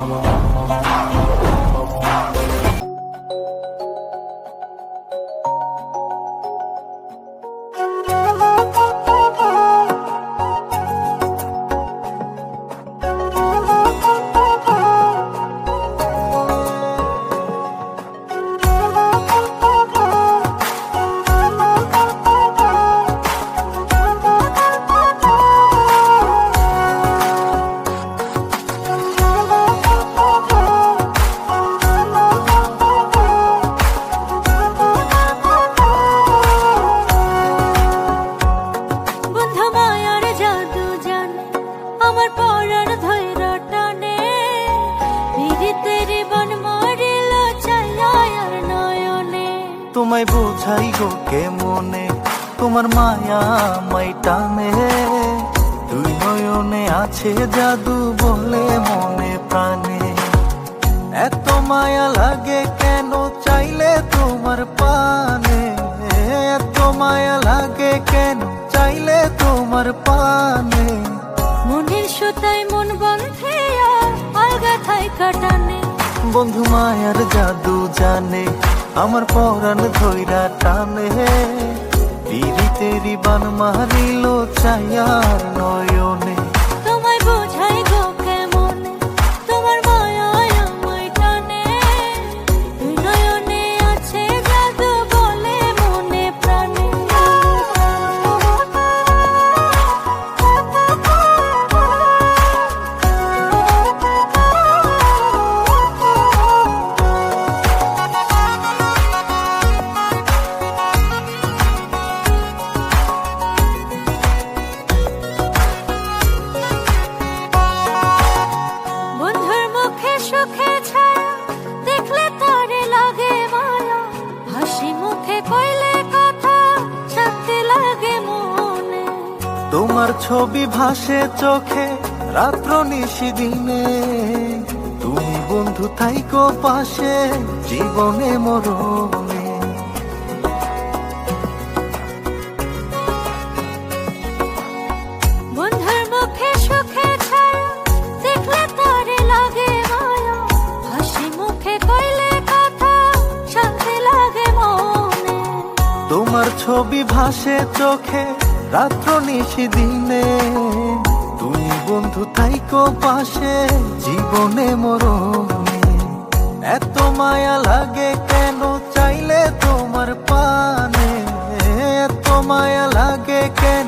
Come on. তোমায় বোঝাই গো কে মনে তোমার মায়া মাই টানে। দুই নয়নে আছে জাদু বলে মনে প্রাণে। এত মায়া লাগে কেন চাইলে তোমার পানে? এত মায়া লাগে কেন চাইলে তোমার পানে? মনের সুতায় মন বন্ধে আলগা থাই কাটানে। বন্ধু মায়ার জাদু জানে। আমার পরাণ ধৈরা টানে পিরিতেরি বান মারিল চাইয়ার নয়নে। তোমার ছবি ভাসে চোখে রাত্র নিশি দিনে। তুমি বন্ধু থাইকো পাশে জীবনে মরণে। বন্ধুর মুখে সুখে ছায়া দেখলে তারে লাগে মায়া। হাসি মুখে কইলে কথা শান্তি লাগে মনে। তোমার ছবি ভাসে চোখে রাত্র নিশি দিনে, তুমি বন্ধু তাইকো পাশে, জীবনে মরণে। এত মায়া লাগে কেন চাইলে তোমার পানে? এত মায়া লাগে কেন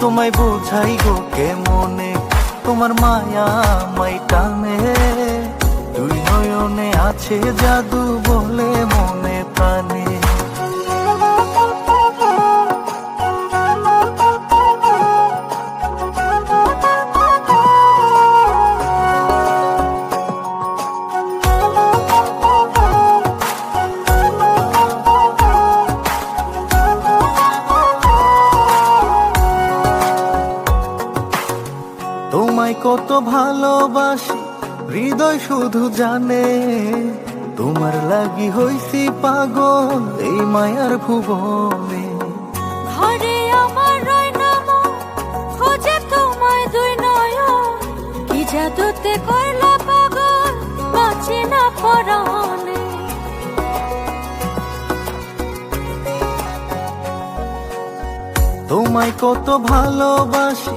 তোমায় বোঝাই গো কে মনে তোমার মায়া মাই টানে। দুই নয়নে আছে জাদু বলে মনে। তোমায় কত ভালোবাসি হৃদয় শুধু জানে। তোমার লাগি হইছি পাগল এই মায়ার ভুবনে। ঘরে আমার রয় নাম খোঁজে তোমায় দুই নয়ন। কি জাদুতে কইলা পাগল বাঁচি না তোমায় কত ভালোবাসি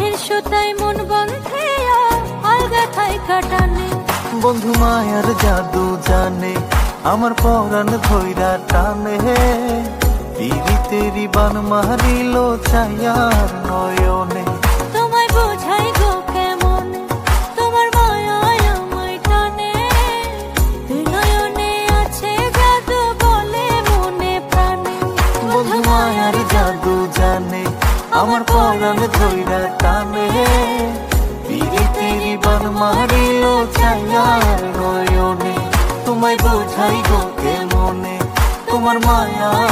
বন্ধের সুতায় মন বন্ধে আলগা থাই কাটানে। বন্ধু মায়ার জাদু জানে আমার পরাণ ধৈরা টানে। পিড়িতেরি বান মারিল ছায়ার নয়নে। তোমায় বোঝাই গো কেমন তোমার মায়ায় আমায় টানে। নয়নে আছে জাদু বলে মনে প্রাণে। বন্ধু মায়ার জাদু জানে আমার পরাণ ধৈরা টানে পিরিতিরি বান মারিল ছায়ার নয়নে তোমায় বোঝাই গো মনে তোমার মায়া